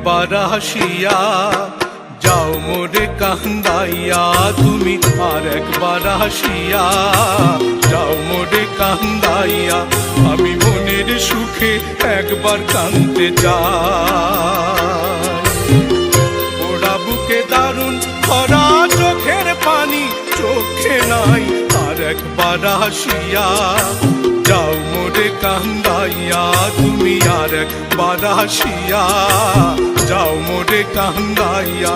একবার যাও মোরে কান্দাইয়া, তুমি আর একবার হাসিয়া। যাও মোরে কান্দাইয়া, আমি মনের সুখে একবার কান্দতে যাই ওরা বুকে দারুণ খরা চোখের পানি, চোখে নাই আর একবার হাসিয়া। যাও মোরে কান্দাইয়া, তুমি আর একবার আসিয়া যাও মোরে কান্দাইয়া,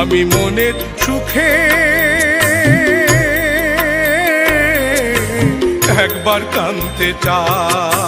আমি মনের সুখে। একবার কানতে চাই।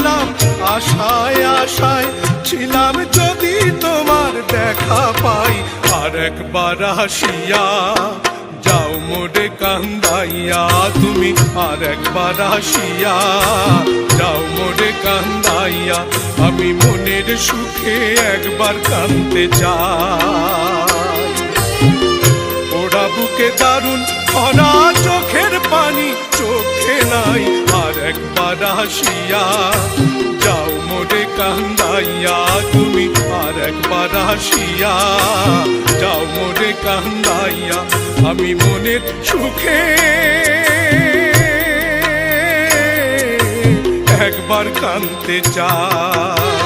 রাখিলাম আশায় আশায় ছিলাম যদি তোমার দেখা পাই। আর একবার আসিয়া যাও মোরে কান্দাইয়া, তুমি আর একবার আসিয়া যাও মোরে কান্দাইয়া, আমি মনের সুখে একবার কান্দতে চাই। ওরা বুকে দারুণ খরা চোখের পানি চোখে নাই, আর একবার আসিয়া যাও মোরে কান্দাইয়া, তুমি আর একবার আসিয়া যাও মোরে কান্দাইয়া, আমি মনের সুখে। একবার কান্দতে চাই।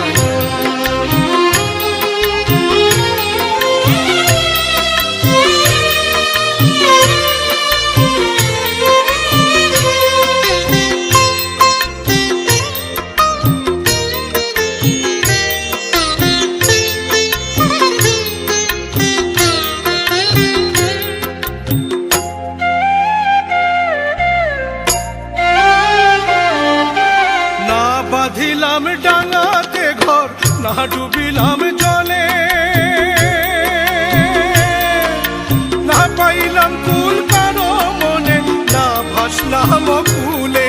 বাঁধিলাম ডাঙাতে ঘর, না ডুবিলাম জলে। না পাইলাম কুল কারও মনে, না ভাসলাম কুলে।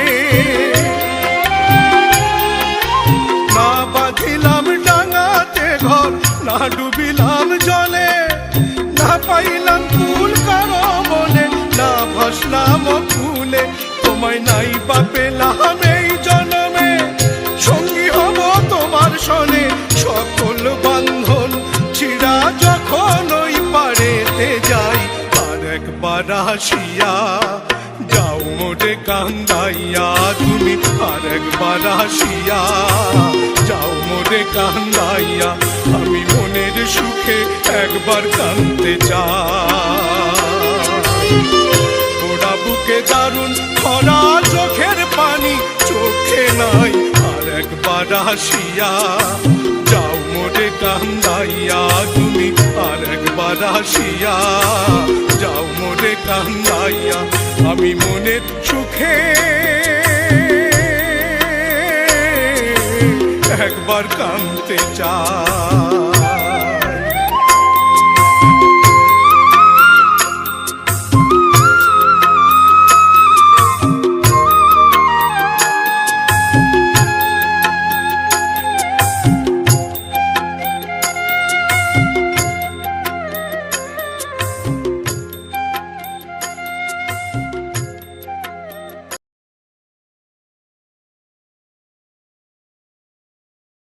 না বাঁধিলাম ডাঙাতে ঘর, না ডুবিলাম জলে। না পাইলাম কুল কারও মনে, না ভাসলাম ফুলে তোমায় নাই আসিয়া যাও মোটে কান্দাইয়া, তুমি আর একবার আসিয়া। যাও মোটে কান্দাইয়া, আমি মনের সুখে একবার কান্দতে চাই। ওরা বুকে দারুণ খরা চোখের পানি, চোখে নাই আর একবার আসিয়া। যাও মোরে কান্দাইয়া তুমি আর একবার আসিয়া। যাও মোরে কান্দাইয়া আমি মনের সুখে। একবার কানতে চাই।